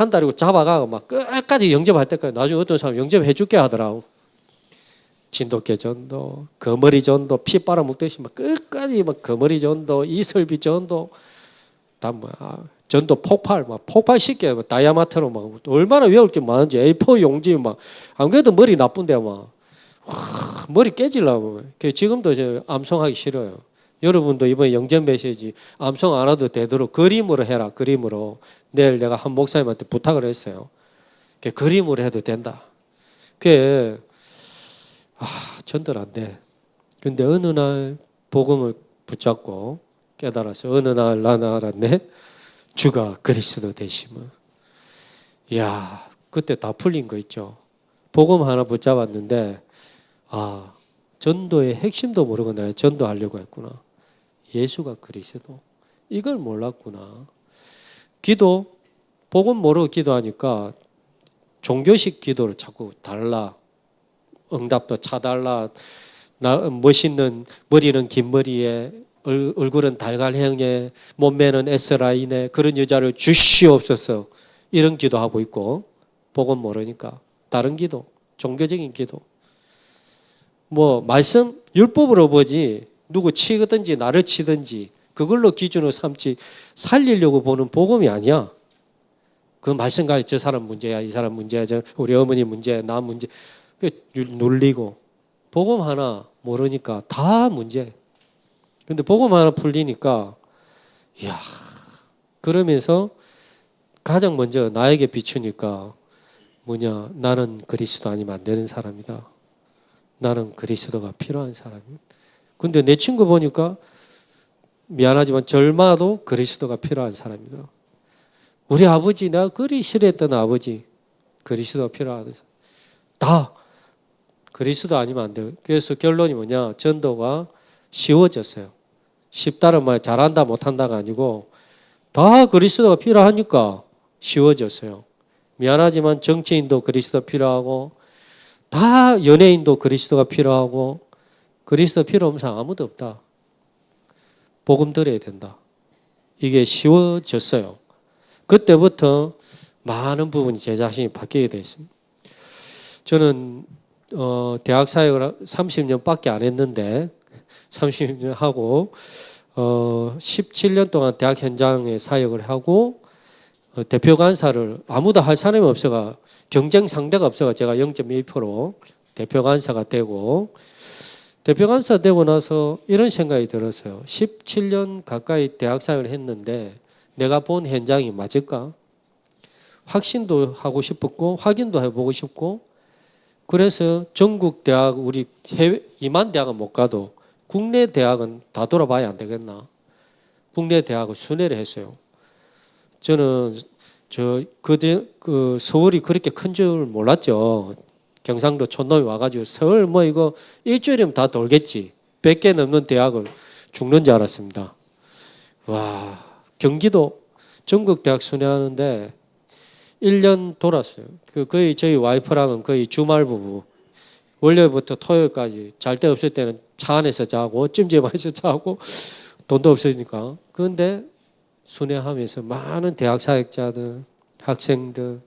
한다리고 잡아가고 막 끝까지 영접할 때까지 나중에 어떤 사람 영접해 줄게 하더라고. 진돗개 전도, 거머리 전도, 피 빨아먹듯이 막 끝까지 막 거머리 전도, 이설비 전도, 다 뭐야 전도 폭발 막 폭발 시켜 막 다이아마트로 막 얼마나 외울 게 많은지 A4 용지 막 안 그래도 머리 나쁜데 막 와, 머리 깨질라고. 그 지금도 저 암송하기 싫어요. 여러분도 이번에 영전 메시지 암송 안 해도 되도록 그림으로 해라. 그림으로. 내일 내가 한 목사님한테 부탁을 했어요. 그 그림으로 해도 된다. 그 아, 전달 안 돼. 근데 어느 날 복음을 붙잡고 깨달아서 어느 날 나는 알았네. 주가 그리스도 되심을. 야, 그때 다 풀린 거 있죠. 복음 하나 붙잡았는데 아, 전도의 핵심도 모르고 내가 전도하려고 했구나. 예수가 그리스도. 이걸 몰랐구나. 기도, 복음 모르고 기도하니까 종교식 기도를 자꾸 달라. 응답도 차달라. 나, 멋있는 머리는 긴 머리에 얼, 얼굴은 달걀형에 몸매는 S라인에 그런 여자를 주시옵소서. 이런 기도하고 있고 복음 모르니까 다른 기도, 종교적인 기도. 뭐 말씀 율법으로 보지 누구 치든지 나를 치든지 그걸로 기준으로 삼지 살리려고 보는 복음이 아니야. 그 말씀과 저 사람 문제야, 이 사람 문제야, 저 우리 어머니 문제야, 나 문제. 그 눌리고 복음 하나 모르니까 다 문제. 근데 복음 하나 풀리니까 야 그러면서 가장 먼저 나에게 비추니까 뭐냐 나는 그리스도 아니면 안 되는 사람이다. 나는 그리스도가 필요한 사람이다. 근데 내 친구 보니까 미안하지만 절마도 그리스도가 필요한 사람이다. 우리 아버지 내가 그리 싫어했던 아버지 그리스도가 필요하다. 다 그리스도 아니면 안 돼요. 그래서 결론이 뭐냐 전도가 쉬워졌어요. 쉽다는 말 잘한다 못한다가 아니고 다 그리스도가 필요하니까 쉬워졌어요. 미안하지만 정치인도 그리스도 필요하고 다 연예인도 그리스도가 필요하고 그리스도 필요 없는 사람 아무도 없다. 복음 들어야 된다. 이게 쉬워졌어요. 그때부터 많은 부분이 제 자신이 바뀌게 됐습니다. 저는 어, 대학 사역을 30년밖에 안 했는데 30년 하고 어, 17년 동안 대학 현장에 사역을 하고 어, 대표 간사를 아무도 할 사람이 없어가 경쟁 상대가 없어가 제가 0.1% 대표 간사가 되고 대표 간사 되고 나서 이런 생각이 들었어요. 17년 가까이 대학 사역을 했는데 내가 본 현장이 맞을까? 확신도 하고 싶었고 확인도 해보고 싶고 그래서 전국 대학 우리 해외 이만 대학은 못 가도 국내 대학은 다 돌아봐야 안 되겠나? 국내 대학을 순회를 했어요. 저는 저그 그 서울이 그렇게 큰 줄 몰랐죠. 경상도 촌놈이 와가지고 서울 뭐 이거 일주일이면 다 돌겠지. 100개 넘는 대학을 죽는 줄 알았습니다. 와 경기도 전국 대학 순회하는데 1년 돌았어요. 그 거의 저희 와이프랑은 거의 주말 부부. 월요일부터 토요일까지 잘데 없을 때는 차 안에서 자고 찜질방에서 자고 돈도 없으니까. 그런데 순회하면서 많은 대학 사역자들, 학생들,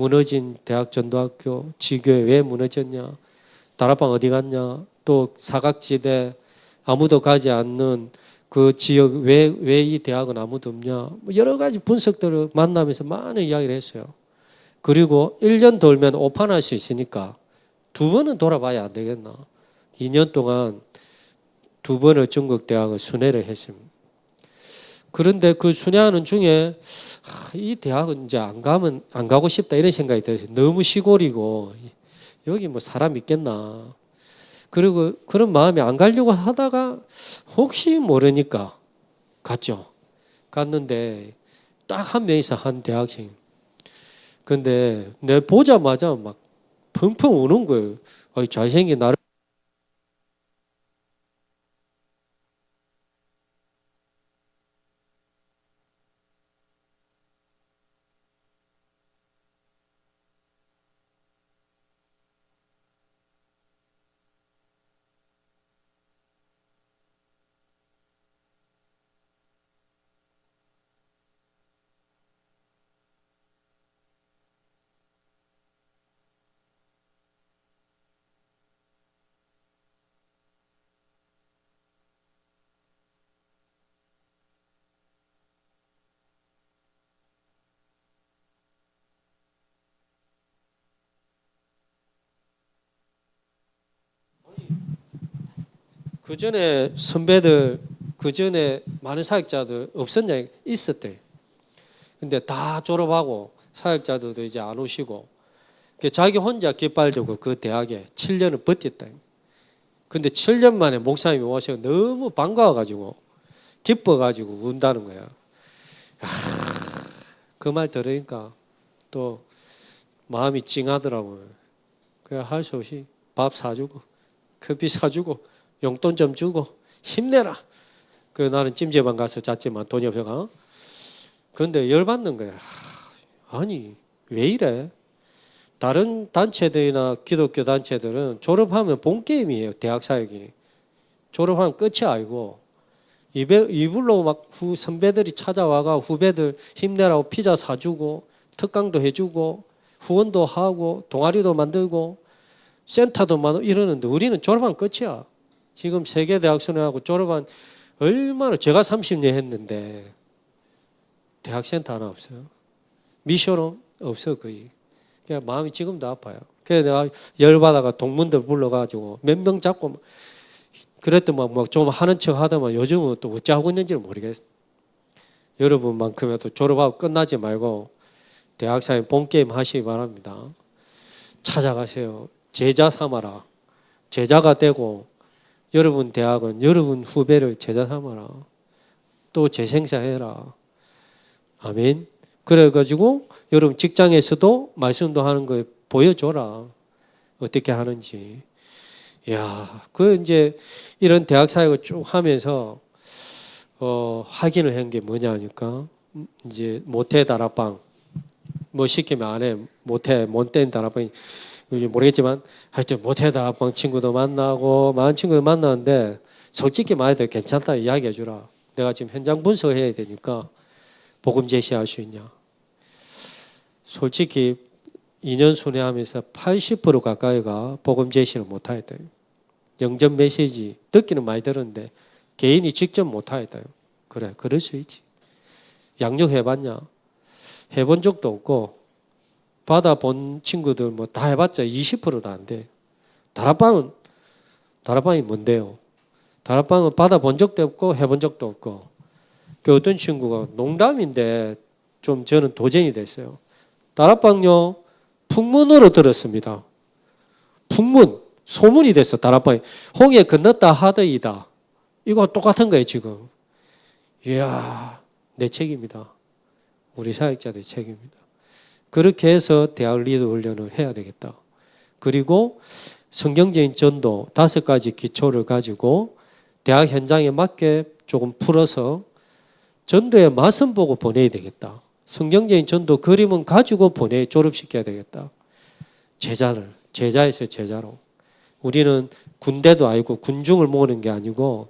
무너진 대학 전도학교, 지교회 왜 무너졌냐, 다락방 어디 갔냐, 또 사각지대 아무도 가지 않는 그 지역 왜 왜 이 대학은 아무도 없냐, 뭐 여러 가지 분석들을 만나면서 많은 이야기를 했어요. 그리고 1년 돌면 오판할 수 있으니까 두 번은 돌아봐야 안 되겠나. 2년 동안 두 번을 중국 대학을 순회를 했습니다. 그런데 그 순회하는 중에 아, 이 대학은 이제 안 가면 안 가고 싶다 이런 생각이 들어요. 너무 시골이고 여기 뭐 사람 있겠나. 그리고 그런 마음이 안 가려고 하다가 혹시 모르니까 갔죠. 갔는데 딱 한 명이서 한 대학생. 근데 내 보자마자 막 펑펑 우는 거예요. 아이 잘생긴 나를 그 전에 선배들 그 전에 많은 사역자들 없었냐 있었대. 근데 다 졸업하고 사역자들도 이제 안 오시고 그 자기 혼자 깃발 들고 그 대학에 7년을 버텼다. 근데 7년 만에 목사님이 오셔 너무 반가워가지고 기뻐가지고 운다는 거야. 그말 들으니까 또 마음이 찡하더라고요. 그냥 할 수 없이 밥 사주고 커피 사주고 용돈 좀 주고 힘내라. 그 나는 찜질방 가서 잤지만 돈이 없어가. 근데 열받는 거야. 아니 왜 이래? 다른 단체들이나 기독교 단체들은 졸업하면 본 게임이에요. 대학 사역이 졸업하면 끝이 아니고 이배, 이불로 막 후 선배들이 찾아와가 후배들 힘내라고 피자 사주고 특강도 해주고 후원도 하고 동아리도 만들고 센터도 만들고 이러는데 우리는 졸업하면 끝이야. 지금 세계 대학선하고 졸업한 얼마나 제가 30년 했는데 대학센터 하나 없어요. 미션은 없어 거의. 그냥 마음이 지금도 아파요. 그래서 내가 열받아가 동문들 불러가지고 몇 명 잡고 막 그랬더만 막 좀 하는 척 하더만 요즘은 또 어찌 하고 있는지를 모르겠어. 여러분만큼이라도 졸업하고 끝나지 말고 대학사에 본 게임 하시기 바랍니다. 찾아가세요. 제자 삼아라. 제자가 되고 여러분 대학은 여러분 후배를 제자 삼아라. 또 재생산해라. 아멘. 그래가지고 여러분 직장에서도 말씀도 하는 거 보여줘라. 어떻게 하는지. 야, 그 이제 이런 대학 사역을 쭉 하면서 어, 확인을 한 게 뭐냐 하니까 이제 모태 다락방 뭐 시키면 안 해. 모태 못된 다락방 모르겠지만 하여튼 모태 다락방 친구도 만나고 많은 친구들 만나는데 솔직히 말해도 괜찮다 이야기해 주라. 내가 지금 현장 분석을 해야 되니까 복음 제시할 수 있냐. 솔직히 2년 순회하면서 80% 가까이가 복음 제시를 못하겠다. 영전 메시지 듣기는 많이 들었는데 개인이 직접 못하겠다. 그래, 그럴 수 있지. 양육 해봤냐? 해본 적도 없고 받아본 친구들 뭐 다 해봤자 20%도 안 돼. 다락방은 다락방이 뭔데요? 다락방은 받아본 적도 없고 해본 적도 없고 그 어떤 친구가 농담인데 좀 저는 도전이 됐어요. 다락방요 풍문으로 들었습니다. 풍문 소문이 됐어 다락방이 홍해 건넜다 하더이다. 이거 똑같은 거예요 지금. 이야 내 책임이다. 우리 사역자들 책임입니다. 그렇게 해서 대학 리더 훈련을 해야 되겠다. 그리고 성경적인 전도 다섯 가지 기초를 가지고 대학 현장에 맞게 조금 풀어서 전도의 맛은 보고 보내야 되겠다. 성경적인 전도 그림은 가지고 보내 졸업시켜야 되겠다. 제자를 제자에서 제자로 우리는 군대도 아니고 군중을 모으는 게 아니고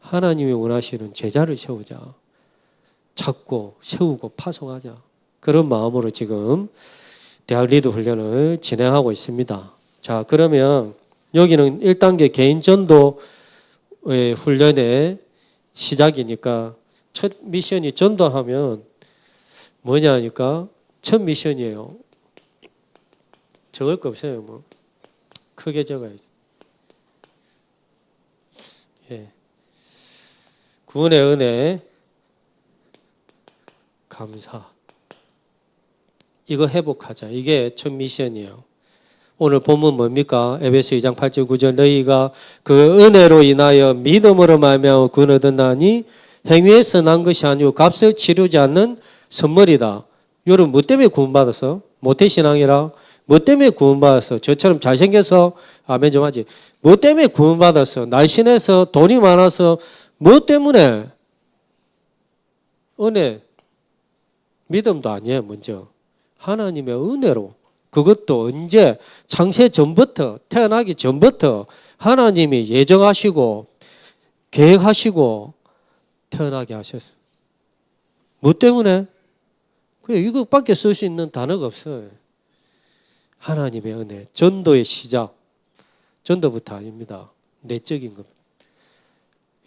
하나님이 원하시는 제자를 세우자. 찾고 세우고 파송하자. 그런 마음으로 지금 대학 리드 훈련을 진행하고 있습니다. 자, 그러면 여기는 1단계 개인 전도의 훈련의 시작이니까 첫 미션이 전도하면 뭐냐 하니까 첫 미션이에요. 적을 거 없어요. 뭐 크게 적어야지. 예. 구원의 은혜 감사. 이거 회복하자. 이게 첫 미션이에요. 오늘 본문 뭡니까? 에베소 2장 8절 9절 너희가 그 은혜로 인하여 믿음으로 말미암아 구원 얻었나니 행위에서 난 것이 아니고 값을 치르지 않는 선물이다. 여러분 뭐 때문에 구원받았어? 모태 신앙이라 뭐 때문에 구원받았어? 저처럼 잘생겨서 아멘 좀 하지. 뭐 때문에 구원받았어? 날씬해서 돈이 많아서 뭐 때문에? 은혜 믿음도 아니에요 먼저 하나님의 은혜로 그것도 언제 창세 전부터 태어나기 전부터 하나님이 예정하시고 계획하시고 태어나게 하셨어요. 뭐 때문에? 그 이것밖에 쓸 수 있는 단어가 없어요. 하나님의 은혜, 전도의 시작, 전도부터 아닙니다. 내적인 겁니다.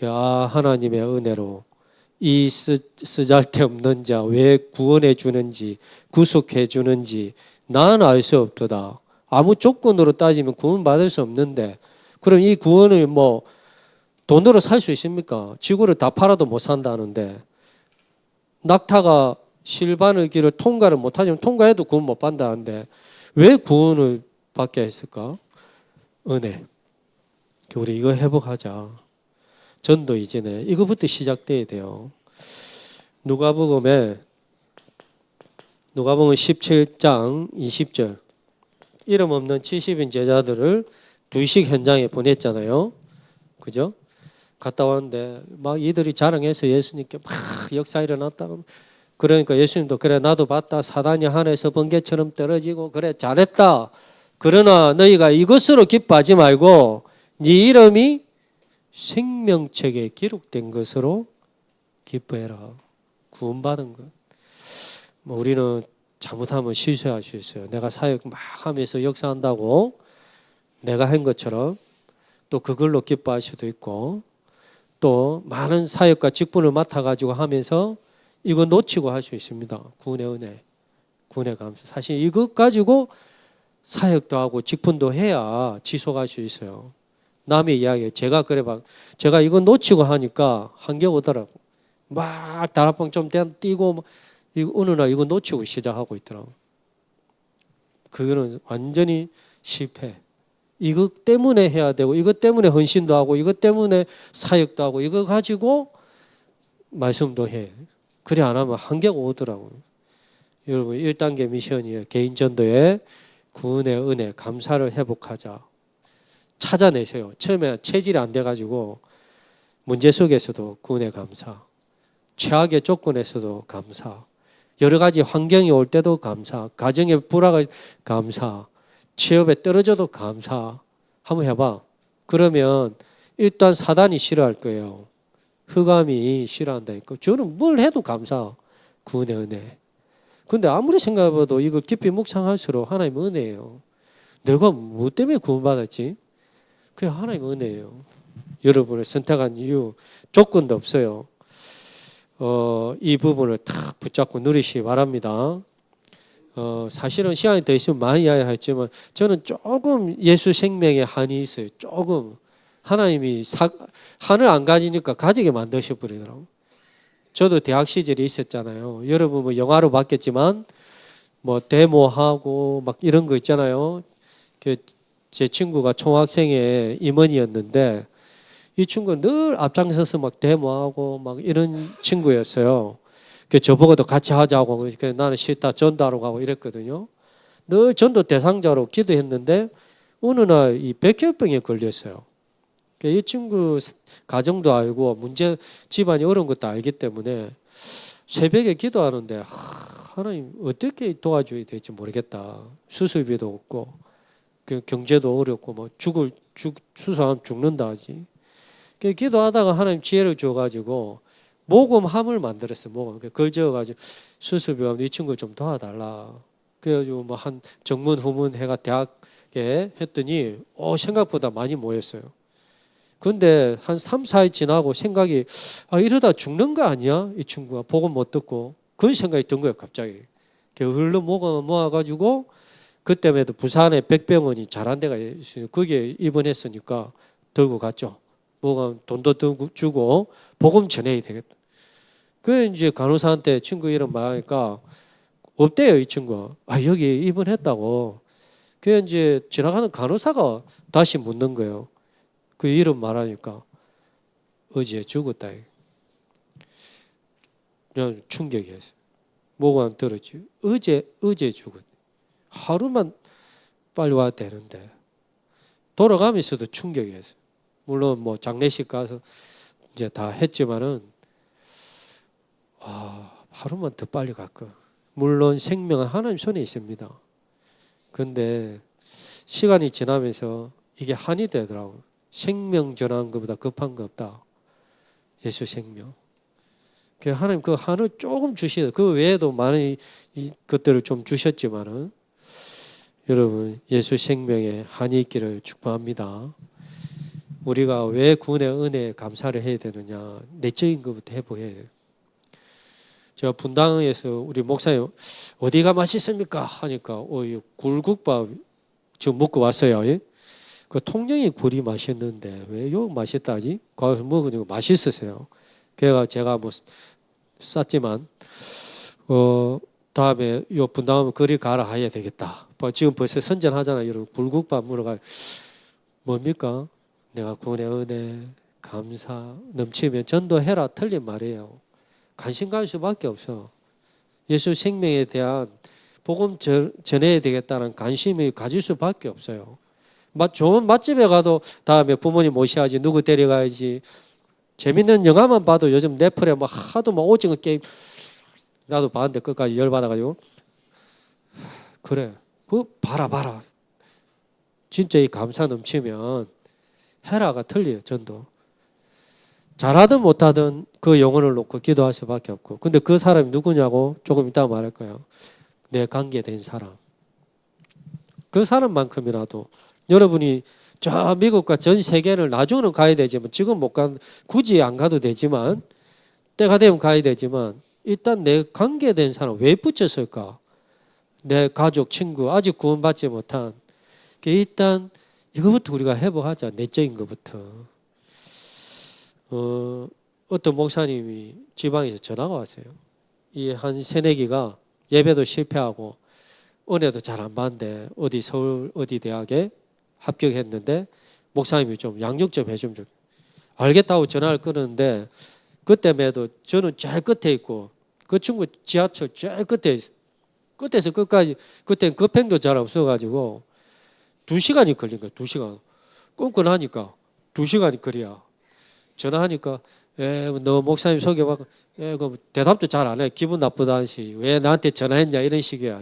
야 하나님의 은혜로 이 쓰, 쓰잘데없는 자 왜 구원해 주는지 구속해 주는지 나는 알 수 없도다. 아무 조건으로 따지면 구원 받을 수 없는데 그럼 이 구원을 뭐 돈으로 살 수 있습니까? 지구를 다 팔아도 못 산다는데 낙타가 실반의 길을 통과를 못하지만 통과해도 구원 못 받는다는데 왜 구원을 받게 했을까? 은혜. 우리 이거 회복하자. 전도 이제는 이거부터 시작돼야 돼요. 누가복음에 누가복음 17장 20절 이름 없는 70인 제자들을 두식 현장에 보냈잖아요. 그죠? 갔다 왔는데 막 이들이 자랑해서 예수님께 막 역사 일어났다고 그러니까 예수님도 그래 나도 봤다 사단이 하늘에서 번개처럼 떨어지고 그래 잘했다 그러나 너희가 이것으로 기뻐하지 말고 네 이름이 생명책에 기록된 것으로 기뻐해라 구원받은 것. 뭐 우리는 잘못하면 실수할 수 있어요. 내가 사역 막 하면서 역사한다고 내가 한 것처럼 또 그걸로 기뻐할 수도 있고 또 많은 사역과 직분을 맡아가지고 하면서 이거 놓치고 할 수 있습니다. 구원의 은혜, 구원의 감사. 사실 이것 가지고 사역도 하고 직분도 해야 지속할 수 있어요. 남의 이야기 제가 그래 봐. 제가 이거 놓치고 하니까 한계 오더라고. 막 다락방 좀 뛰고 뭐 이거 어느 날 이거 놓치고 시작하고 있더라고. 그거는 완전히 실패. 이것 때문에 해야 되고 이것 때문에 헌신도 하고 이것 때문에 사역도 하고 이거 가지고 말씀도 해. 그래 안 하면 한계가 오더라고요. 여러분 1단계 미션이에요. 개인 전도에 구원의 은혜, 감사를 회복하자. 찾아내세요. 처음에 체질이 안 돼가지고 문제 속에서도 구원의 감사. 최악의 조건에서도 감사. 여러 가지 환경이 올 때도 감사. 가정의 불화가 감사. 취업에 떨어져도 감사. 한번 해봐. 그러면 일단 사단이 싫어할 거예요. 흑암이 싫어한다니까. 저는 뭘 해도 감사. 구원의 은혜. 근데 아무리 생각해봐도 이거 깊이 묵상할수록 하나님 은혜예요. 내가 뭐 때문에 구원받았지? 그게 하나님 은혜예요. 여러분을 선택한 이유 조건도 없어요. 어, 이 부분을 탁 붙잡고 누리시 바랍니다. 어, 사실은 시간이 더 있으면 많이 이야기했지만 저는 조금 예수 생명에 한이 있어요. 조금 하나님이 사, 한을 안 가지니까 가지게 만드셔 버리더라고. 저도 대학 시절에 있었잖아요. 여러분 뭐 영화로 봤겠지만 뭐 데모하고 막 이런 거 있잖아요. 그 제 친구가 총학생의 임원이었는데 이 친구는 늘 앞장서서 막 데모하고 막 이런 친구였어요. 그 저보고도 같이 하자고 그 나는 싫다 전도하러 가고 이랬거든요. 늘 전도 대상자로 기도했는데 어느 날 이 백혈병에 걸렸어요. 그이 친구 가정도 알고 문제 집안이 어려운 것도 알기 때문에 새벽에 기도하는데 하, 하나님 어떻게 도와줘야 될지 모르겠다. 수술비도 없고 그 경제도 어렵고 뭐 죽을 죽 수사하면 죽는다 하지. 그 기도하다가 하나님 지혜를 줘가지고 모금함을 만들었어요. 모금 그걸 지어가지고 수술비 없는 이 친구 좀 도와달라. 그래가지고 뭐 한 정문 후문 해가 대학에 했더니 어 생각보다 많이 모였어요. 근데 한 3, 4일 지나고 생각이 아 이러다 죽는 거 아니야? 이 친구가 복음 못 듣고 그런 생각이 든 거예요 갑자기. 모아 모아가지고 그때에도 부산에 백병원이 잘한 데가 있어요. 거기에 입원했으니까 들고 갔죠. 뭐가 돈도 들고 주고 복음 전해야 되겠다. 그 이제 간호사한테 친구 이름 말하니까 없대요 이 친구. 아 여기 입원했다고. 그 이제 지나가는 간호사가 다시 묻는 거예요. 그 이름 말하니까 어제 죽었다. 그냥 충격이었어요. 뭐가 들었지? 어제 어제 죽었. 하루만 빨리 와야 되는데 돌아가면서도 충격이었어요. 물론 뭐 장례식 가서 이제 다 했지만은 아 하루만 더 빨리 갈까. 물론 생명은 하나님 손에 있습니다. 근데 시간이 지나면서 이게 한이 되더라고. 생명 전하는 것보다 급한 거 없다. 예수 생명. 그 하나님 그 한을 조금 주시다. 그 외에도 많은 이 것들을 좀 주셨지만은 여러분 예수 생명에 한이 있기를 축복합니다. 우리가 왜 구원의 은혜에 감사를 해야 되느냐 내적인 것부터 해보해야 돼요. 제가 분당에서 우리 목사님 어디가 맛있습니까 하니까 어 굴국밥 지금 먹고 왔어요. 예? 그 통영이 굴이 맛있는데 왜요 맛있다지? 거기서 먹으니까 맛있으세요. 그래가 제가 뭐 쌌지만 어 다음에 요 분당하면 그리 가라 해야 되겠다. 뭐 지금 벌써 선전하잖아요. 여러분 불국밥 물어가 뭡니까? 내가 구원의 은혜 감사 넘치면 전도해라 틀린 말이에요. 관심 갈 수밖에 없어. 예수 생명에 대한 복음 전- 전해야 되겠다는 관심이 가질 수밖에 없어요. 맛 좋은 맛집에 가도 다음에 부모님 모셔야지 누구 데려가야지 재밌는 영화만 봐도 요즘 넷플에 막 하도 막 오징어 게임 나도 봤는데 끝까지 열 받아가지고 그래 그 봐라 봐라. 진짜 이 감사 넘치면 헤라가 틀려요 전도. 잘하든 못하든 그 영혼을 놓고 기도할 수밖에 없고. 근데 그 사람이 누구냐고 조금 이따 말할 거예요. 내 관계된 사람. 그 사람만큼이라도 여러분이 저 미국과 전 세계를 나중에는 가야 되지만 지금 못 간 굳이 안 가도 되지만 때가 되면 가야 되지만 일단 내 관계된 사람 왜 붙였을까? 내 가족, 친구 아직 구원받지 못한 그 일단 이거부터 우리가 회복하자 내적인 것부터. 어, 어떤 목사님이 지방에서 전화가 왔어요. 이 한 새내기가 예배도 실패하고 은혜도 잘 안 받는데 어디 서울 어디 대학에 합격했는데 목사님이 좀 양육 좀 해주면 좋. 알겠다고 전화를 끊었는데 그때에도 저는 제일 끝에 있고 그 친구 지하철 제일 끝에 있어. 끝에서 끝까지 그때 급행도 잘 없어가지고 두 시간이 걸린 거야 두 시간. 꼼꼼하니까 두 시간이 거리야. 전화하니까 에너 목사님 소개받고 에그 대답도 잘 안 해. 기분 나쁘다시. 왜 나한테 전화했냐? 이런 식이야.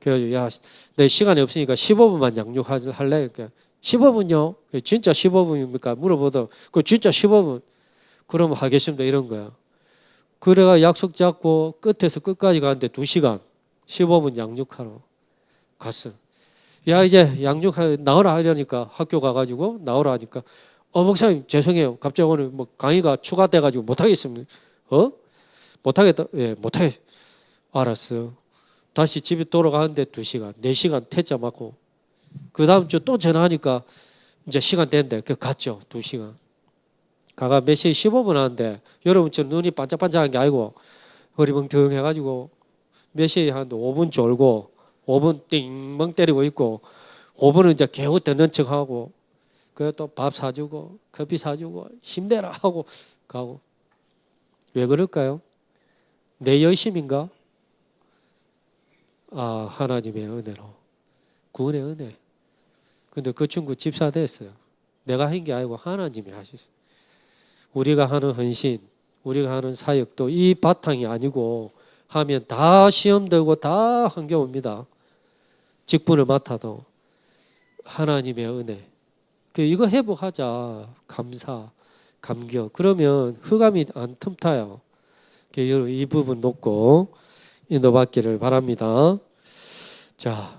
그래가지고 야내 시간이 없으니까 15분만 양육할래? 그러니까 15분요? 진짜 15분입니까? 물어보더 그 진짜 15분? 그러면 하겠습니다. 이런 거야. 그래가 약속 잡고 끝에서 끝까지 가는데 2시간 15분 양육하러 갔어. 야 이제 양육하 나오라 하려니까 학교 가가지고 나오라 하니까 어 목사님 죄송해요. 갑자기 오늘 뭐 강의가 추가돼가지고 못 하겠습니다. 어? 못 하겠다. 예, 못 하겠. 알았어. 다시 집에 돌아가는데 2 시간, 4 시간 퇴짜 맞고 그 다음 주 또 전화하니까 이제 시간 된대. 그 갔죠. 2 시간. 가가 몇 시에 15분 하는데 여러분처럼 눈이 반짝반짝한 게 아니고 허리멍텅 해가지고 몇 시에 하는데 5분 졸고 5분 띵멍 때리고 있고 5분은 이제 개우 듣는 척하고 그래 또밥 사주고 커피 사주고 힘내라 하고 가고 왜 그럴까요? 내 열심인가? 아 하나님의 은혜로 구원의 은혜 근데 그 친구 집사 됐어요 내가 한 게 아니고 하나님이 하셨어요 우리가 하는 헌신, 우리가 하는 사역도 이 바탕이 아니고 하면 다 시험 들고 다 한겨 옵니다. 직분을 맡아도 하나님의 은혜. 그 이거 회복하자. 감사, 감격. 그러면 흑암이 안 틈타요. 그이 부분 놓고 인도받기를 바랍니다. 자,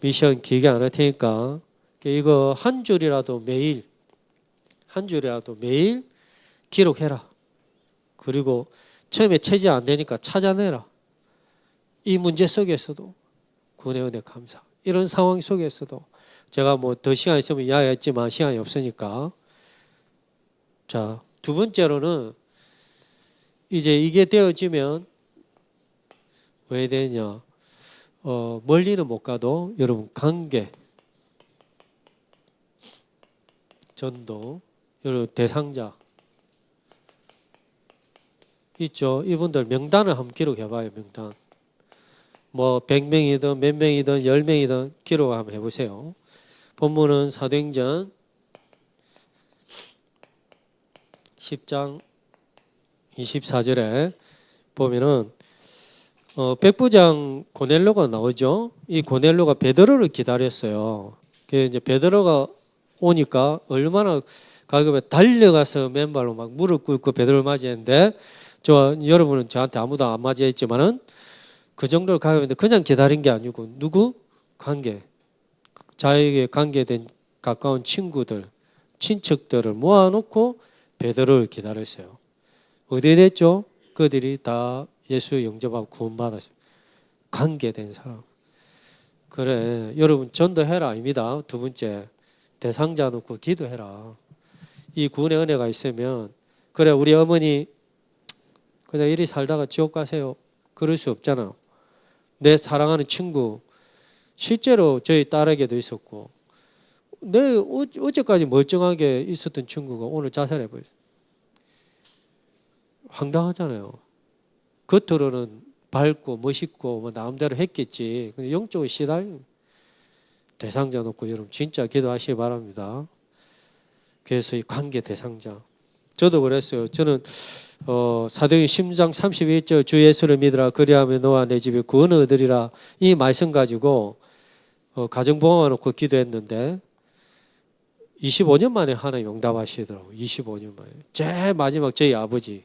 미션 길게 안 할 테니까 이거 한 줄이라도 매일 한 줄이라도 매일 기록해라. 그리고 처음에 체지 안 되니까 찾아내라. 이 문제 속에서도 구원의 은혜 감사. 이런 상황 속에서도 제가 뭐 더 시간 있으면 이야기했지만 시간이 없으니까 자, 두 번째로는 이제 이게 되어지면 왜 되냐? 어, 멀리는 못 가도 여러분 관계 전도 여러분 대상자 있죠. 이분들 명단을 한번 기록해봐요. 명단. 뭐 100명이든 몇 명이든 10명이든 기록 한번 해보세요. 본문은 사도행전 10장 24절에 보면은 어, 백부장 고넬로가 나오죠. 이 고넬로가 베드로를 기다렸어요. 그 이제 베드로가 오니까 얼마나 가급에 달려가서 맨발로 막 무릎 꿇고 베드로를 맞이했는데 저 여러분은 저한테 아무도 안 맞이했지만은 그 정도로 가는데 그냥 기다린 게 아니고 누구 관계 자에게 관계된 가까운 친구들 친척들을 모아놓고 베드로를 기다렸어요. 어디에 됐죠? 그들이 다 예수 영접하고 구원받았어요. 관계된 사람. 그래 여러분 전도해라 아닙니다. 두 번째 대상자 놓고 기도해라. 이 구원의 은혜가 있으면 그래 우리 어머니 그냥 이리 살다가 지옥 가세요. 그럴 수 없잖아. 내 사랑하는 친구 실제로 저희 딸에게도 있었고 내 어- 어제까지 멀쩡하게 있었던 친구가 오늘 자살해 버렸어. 황당하잖아요. 겉으로는 밝고 멋있고 뭐 마음대로 했겠지. 영적으로 시달 대상자 놓고 여러분 진짜 기도하시기 바랍니다. 그래서 이 관계 대상자. 저도 그랬어요. 저는 어, 사도행 10장 31절 주 예수를 믿으라 그리하면 너와 내 집에 구원을 얻으리라 이 말씀 가지고 어, 가정 보험을 놓고 기도했는데 25년 만에 하나님 응답하시더라고. 25년 만에. 제일 마지막 저희 아버지.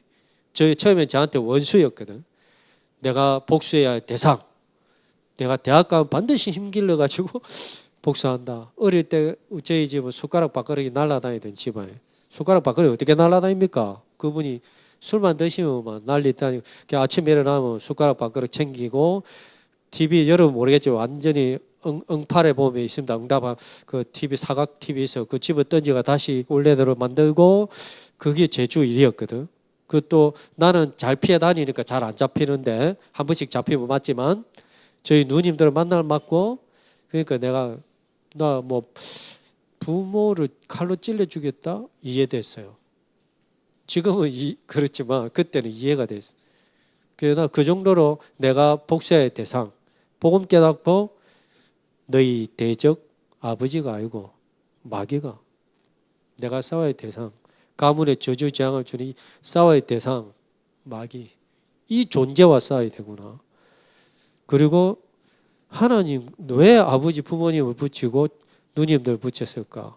저희 처음에 저한테 원수였거든. 내가 복수해야 할 대상. 내가 대학 가면 반드시 힘길러 가지고 복수한다. 어릴 때 저희 집은 숟가락 밥그릇이 날아다니던 집안에 숟가락 밥그릇이 어떻게 날아다닙니까? 그분이 술만 드시면 막 난리 다니고 그 아침에 일어나면 숟가락 밥그릇 챙기고 TV 여러분 모르겠지만 완전히 응, 응팔에 보면 있습니다. 응답한 그 TV 사각 TV 있어 그 집어 던지가 다시 원래대로 만들고 그게 제주 일이었거든. 그 또 나는 잘 피해 다니니까 잘 안 잡히는데 한 번씩 잡히면 맞지만 저희 누님들을 만날 맞고 그러니까 내가 나 뭐 부모를 칼로 찔러 주겠다 이해됐어요. 지금은 이, 그렇지만 그때는 이해가 됐어. 그러나 그 정도로 내가 복수의 대상, 복음 깨닫고 너희 대적 아버지가 아니고 마귀가 내가 싸워야 대상, 가문의 저주 재앙을 주니 싸워야 대상 마귀 이 존재와 싸워야 되구나. 그리고 하나님 왜 아버지 부모님을 붙이고 누님들 붙였을까?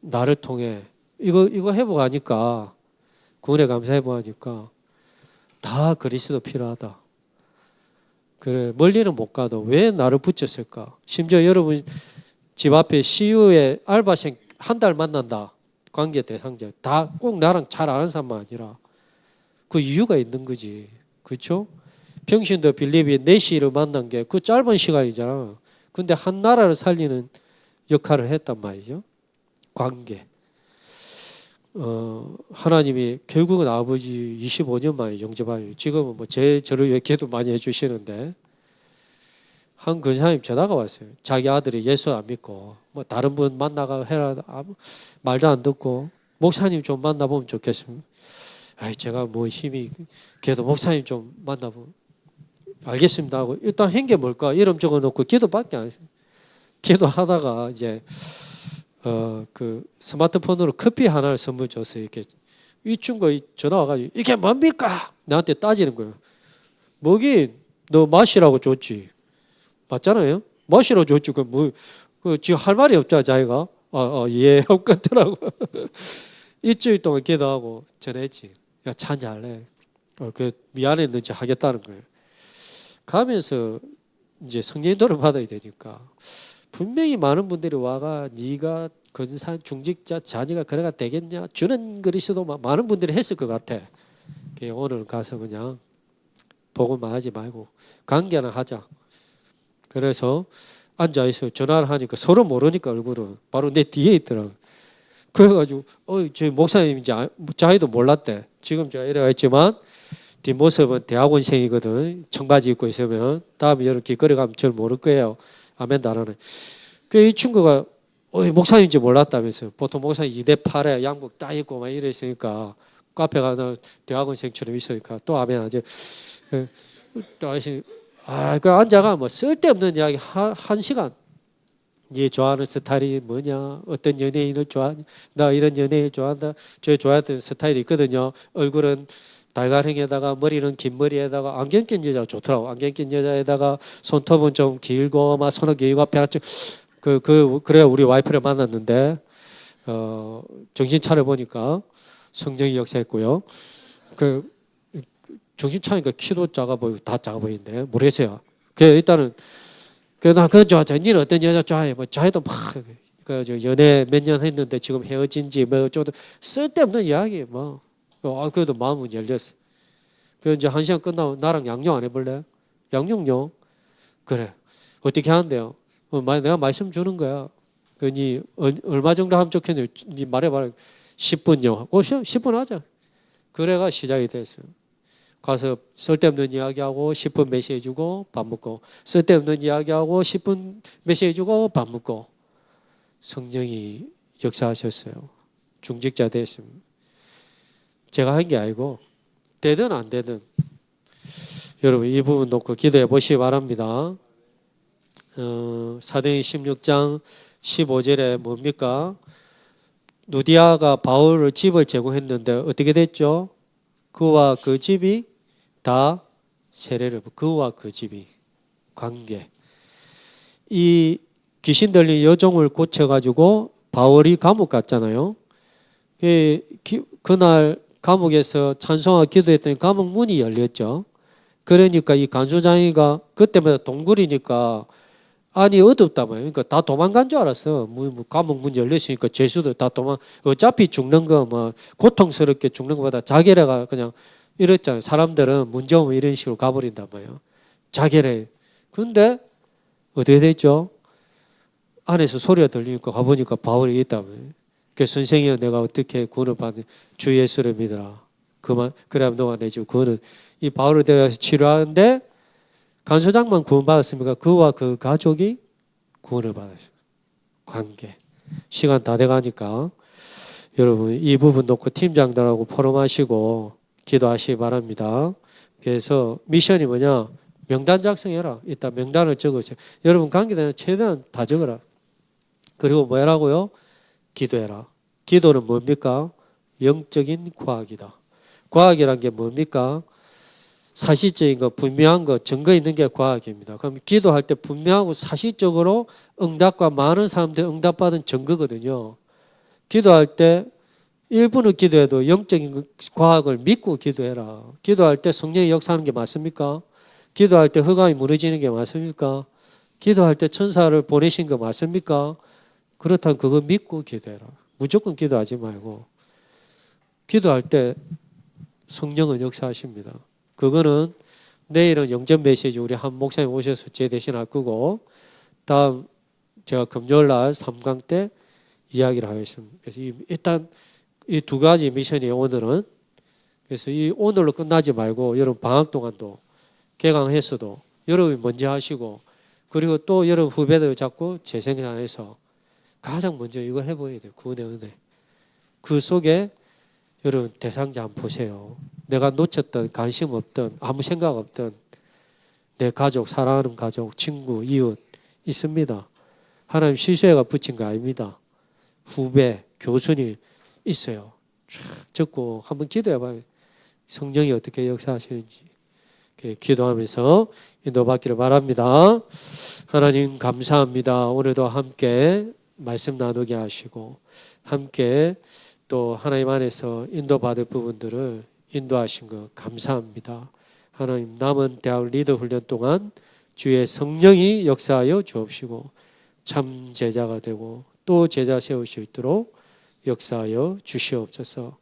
나를 통해 이거 이거 회복하니까 구원에 감사 회복하니까 다 그리스도 필요하다. 그래 멀리는 못 가도 왜 나를 붙였을까? 심지어 여러분 집 앞에 CU의 알바생 한 달 만난다 관계 대상자 다 꼭 나랑 잘 아는 사람만 아니라 그 이유가 있는 거지, 그렇죠? 평신도 빌립이 네시를 만난 게 그 짧은 시간이잖아. 근데 한 나라를 살리는 역할을 했단 말이죠. 관계. 어, 하나님이 결국은 아버지 25년 만에 영접하요. 지금은 뭐 제 저를 위해 기도 많이 해주시는데 한 근사님 전화가 왔어요. 자기 아들이 예수 안 믿고 뭐 다른 분 만나가 해라 아무 말도 안 듣고 목사님 좀 만나보면 좋겠습니다. 아이 제가 뭐 힘이 그래도 목사님 좀 만나보 알겠습니다 하고 일단 한 게 뭘까 이름 적어놓고 기도밖에 안. 기도하다가 이제 어 그 스마트폰으로 커피 하나를 선물 줬어요. 이렇게 이 친구가 전화 와가지고 이게 뭡니까 나한테 따지는 거예요. 뭐긴 너 마시라고 줬지 맞잖아요. 마시라고 줬지 그뭐 그 지금 할 말이 없잖아 자기가 아예 없겠더라고. 일주일 동안 기도하고 전했지. 야 찬지 할래. 어, 그 미안했는지 하겠다는 거예요. 가면서 이제 성령도를 받아야 되니까 분명히 많은 분들이 와가 네가 근산 중직자 자녀가 그래가 되겠냐 주는 그리스도 마- 많은 분들이 했을 것 같아. 오늘 가서 그냥 복음만 하지 말고 관계나 하자. 그래서 앉아 있어 전화를 하니까 서로 모르니까 얼굴은 바로 내 뒤에 있더라고. 그래가지고 어저 목사님인지 아- 자기도 몰랐대. 지금 제가 이래가 있지만 뒷모습은 대학원생이거든. 청바지 입고 있으면 다음에 여러분 길거리 가면 절 모를 거예요. 아멘 나라는. 그이 친구가 어 목사님인지 몰랐다면서 보통 목사님 2대 8에 양복 딱 입고 막 이래 있으니까 카페 가서 대학원생처럼 있으니까 또 아멘 하지. 그, 또 아시 아그 앉아가 뭐 쓸데없는 이야기 한, 한 시간. 네 좋아하는 스타일이 뭐냐? 어떤 연예인을 좋아하냐? 나 이런 연예인 좋아한다. 저 좋아했던 스타일이 있거든요. 얼굴은 달가ring에다가 머리는 긴 머리에다가 안경 낀 여자 좋더라고. 안경 낀 여자에다가 손톱은 좀 길고 막 손은 길고 앞에 하나 그 그 그래 우리 와이프를 만났는데 어 정신 차려 보니까 성령이 역사했고요. 그 정신 차니까 키도 작아 보이고 다 작아 보이는데 모르겠어요. 그 일단은 그 나 그 좋아. 전지는 어떤 여자 좋아해? 뭐 자기도 막 그 연애 몇 년 했는데 지금 헤어진 지 뭐 어쩌고 쓸데없는 이야기 뭐. 아 그래도 마음은 열렸어. 그 이제 한 시간 끝나고 나랑 양용 안 해볼래? 양용요? 그래. 어떻게 하는데요? 어, 마- 내가 말씀 주는 거야. 그니 얼마 정도 하면 좋겠냐? 니 말해봐라. 10분요. 하고 10분 하자. 그래가 시작이 됐어요. 가서 쓸데없는 이야기하고 10분 메시지 주고 밥 먹고 쓸데없는 이야기하고 10분 메시지 주고 밥 먹고 성령이 역사하셨어요. 중직자 됐습니다. 제가 한 게 아니고 되든 안 되든 여러분 이 부분 놓고 기도해 보시기 바랍니다. 어, 사도행 16장 15절에 뭡니까? 누디아가 바울을 집을 제공했는데 어떻게 됐죠? 그와 그 집이 다 세례를 받- 그와 그 집이 관계 이 귀신 들린 여종을 고쳐가지고 바울이 감옥 갔잖아요. 그 기- 그날 감옥에서 찬송하 기도했더니 감옥 문이 열렸죠. 그러니까 이 간수장이가 그때마다 동굴이니까 안이 어둡다 말이에요. 그러니까 다 도망간 줄 알았어. 뭐, 뭐 감옥 문 열렸으니까 죄수들 다 도망. 어차피 죽는 거 뭐 고통스럽게 죽는 것보다 자기래가 그냥 이랬잖아요. 사람들은 문제 오면 이런 식으로 가버린단 말이에요. 자기래. 근데 어떻게 됐죠? 안에서 소리가 들리니까 가보니까 바울이 있다며. 그 선생이여 내가 어떻게 구원을 받는 주 예수를 믿어라. 그만 그래야 너가 내 주 구원을 이 바울을 데려가서 치료하는데 간소장만 구원받았습니까? 그와 그 가족이 구원을 받았어요. 관계. 시간 다 돼가니까 여러분 이 부분 놓고 팀장들하고 포럼하시고 기도하시기 바랍니다. 그래서 미션이 뭐냐? 명단 작성해라. 이따 명단을 적으세요. 여러분 관계되는 최대한 다 적어라. 그리고 뭐라고요? 기도해라. 기도는 뭡니까? 영적인 과학이다. 과학이란 게 뭡니까? 사실적인 거, 분명한 거, 증거 있는 게 과학입니다. 그럼 기도할 때 분명하고 사실적으로 응답과 많은 사람들이 응답받은 증거거든요. 기도할 때 1분을 기도해도 영적인 그 과학을 믿고 기도해라. 기도할 때 성령이 역사하는 게 맞습니까? 기도할 때 흑암이 무너지는 게 맞습니까? 기도할 때 천사를 보내신 거 맞습니까? 그렇다면 그거 믿고 기도해라. 무조건 기도하지 말고 기도할 때 성령은 역사하십니다. 그거는 내일은 영전 메시지 우리 한 목사님 오셔서 제 대신 할 거고 다음 제가 금요일 날 3강 때 이야기를 하겠습니다. 그래서 이- 일단 이 두 가지 미션이에요. 오늘은 그래서 이 오늘로 끝나지 말고 여러분 방학 동안도 개강했어도 여러분이 먼저 하시고 그리고 또 여러분 후배들 잡고 재생산해서 가장 먼저 이거 해보여야 돼요. 구원의 은혜. 그 속에 여러분 대상자 한번 보세요. 내가 놓쳤던 관심 없던 아무 생각 없던 내 가족 사랑하는 가족 친구 이웃 있습니다. 하나님 시수애가 붙인 거 아닙니다. 후배 교수님 있어요. 쫙 적고 한번 기도해봐요. 성령이 어떻게 역사하시는지 기도하면서 인도받기를 바랍니다. 하나님 감사합니다. 오늘도 함께 말씀 나누게 하시고 함께 또 하나님 안에서 인도받을 부분들을 인도하신 것 감사합니다. 하나님 남은 대학 리더 훈련 동안 주의 성령이 역사하여 주옵시고 참 제자가 되고 또 제자 세울 수 있도록 역사하여 주시옵소서.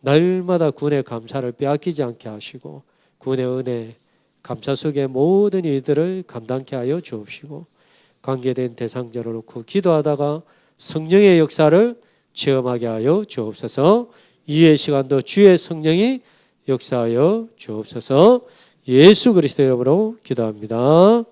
날마다 군의 감사를 빼앗기지 않게 하시고 군의 은혜 감사 속에 모든 일들을 감당케 하여 주옵시고 관계된 대상자를 놓고 기도하다가 성령의 역사를 체험하게 하여 주옵소서. 이의 시간도 주의 성령이 역사하여 주옵소서. 예수 그리스도 이름으로 기도합니다.